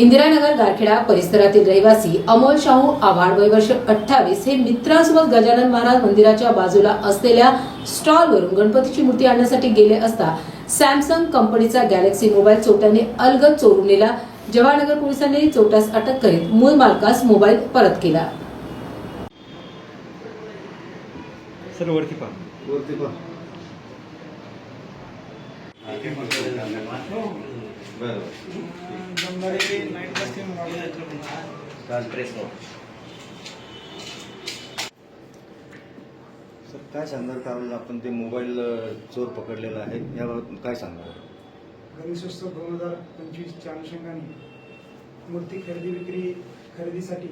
इंदिरानगर गारखेडा परिसरातील रहिवासी अमोल शाहू आव्हाड वय वर्ष अठ्ठावीस हे मित्रांसोबत गजानन महाराज मंदिराच्या बाजूला असलेल्या स्टॉलवरून गणपतीची मूर्ती आणण्यासाठी गेले असता सॅमसंग कंपनीचा गॅलेक्सी मोबाईल चोरट्याने अलगद चोरून नेला. जवाहरनगर पोलिसांनी चोरट्यास अटक करीत मूळ मालकास मोबाईल परत केला. वरती वरती सर काय सांगणार कारण आपण ते मोबाईल चोर पकडलेला आहे. याबाबत काय सांगणार? गणेशोत्सव दोन हजार पंचवीसच्या अनुषंगाने मूर्ती खरेदी विक्री खरेदीसाठी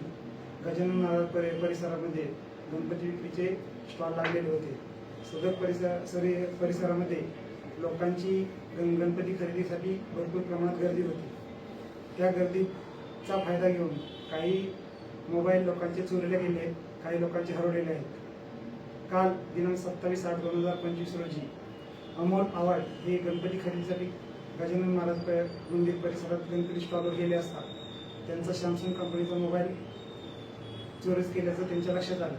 गजानन महाराज परि परिसरामध्ये गणपती विक्रीचे स्टॉल लागलेले होते. सदर परिसर सरी परिसरामध्ये लोकांची गण गणपती खरेदीसाठी भरपूर प्रमाणात गर्दी होती. त्या गर्दीचा फायदा घेऊन काही मोबाईल लोकांचे चोरीला गेले आहेत काही लोकांचे हरवलेले आहेत. काल दिनांक सत्तावीस आठ दोन हजार पंचवीस रोजी अमोल आवाड हे गणपती खरेदीसाठी गजानन महाराज मंदिर परिसरात गणपती स्टॉलवर गेले असता त्यांचा सॅमसंग कंपनीचा मोबाईल चोरीस केल्याचं त्यांच्या लक्षात आलं.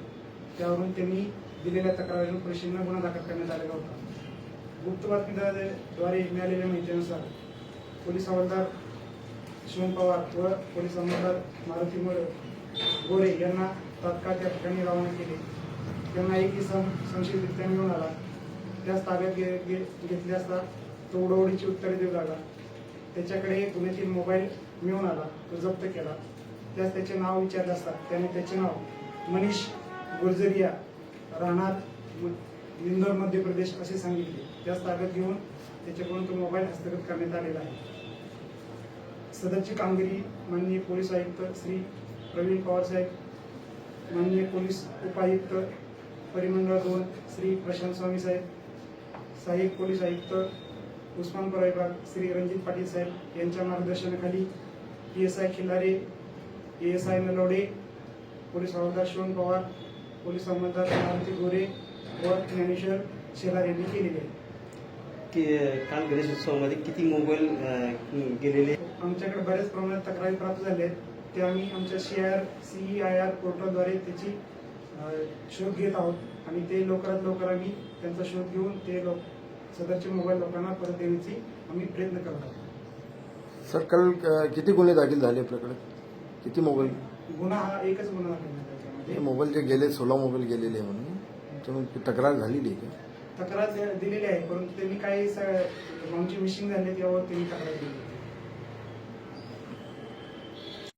त्यावरून त्यांनी दिलेल्या तक्रारीवर परिषदेनं गुन्हा दाखल करण्यात आलेला होता. गुप्त बातमीदाराद्वारे मिळालेल्या माहितीनुसार पोलीस हवालदार शिवम पवार व पोलीस हवालदार मारुती मोड गोरे यांना तात्काळ त्या ठिकाणी रवाना केले. त्यांना एक इसम संशयितरित्या मिळून आला. त्याच ताब्यात घे घे- घेतले असता तो उडवडीची उत्तरे देऊ लागला. त्याच्याकडे पुण्यातील मोबाईल मिळून आला तो जप्त केला. त्यास त्याचे नाव विचारले असता त्याने त्याचे नाव मनीष गुर्जरिया राहणार इंदोर मध्य प्रदेश असे सांगितले. त्यास ताब्यात घेऊन त्याच्याकडून तो मोबाईल हस्तगत करण्यात आलेला आहे. सदरची कामगिरी माननीय पोलीस आयुक्त श्री प्रवीण पवार साहेब माननीय पोलीस उपायुक्त परिमंडळ दोन श्री प्रशांत स्वामी साहेब सहाय्यक पोलीस आयुक्त उस्मानपुरा विभाग श्री रणजित पाटील साहेब यांच्या मार्गदर्शनाखाली P S I Khillare A S I Nalawade police हवालदार शिवन पवार पोलीस अंमलदार मारुती गोरे व ज्ञानेश्वर शेलार यांनी केलेले आहे. की काल गणेशोत्सवामध्ये किती मोबाईल गेलेले? आमच्याकडे बऱ्याच प्रमाणात तक्रारी प्राप्त झाल्या आहेत. ते आम्ही आमच्या C I R CE I R पोर्टलद्वारे त्याची शोध घेत आहोत. आणि ते लवकरात लवकर आम्ही त्यांचा शोध घेऊन ते लोक सदरचे मोबाईल लोकांना परत देण्याची आम्ही प्रयत्न करत आहोत. सर काल किती गुन्हे दाखल झाले आपल्याकडे? किती मोबाईल? गुन्हा हा एकच गुन्हा दाखल त्याच्यामध्ये. हे मोबाईल जे गेले सोळा मोबाईल गेलेले आहे म्हणून. त्यामुळे तक्रार झालेली आहे का? तक्रार दिलेली आहे परंतु त्यांनी काही स- आमची मिशिंग झाली त्यावर त्यांनी तक्रार दिली.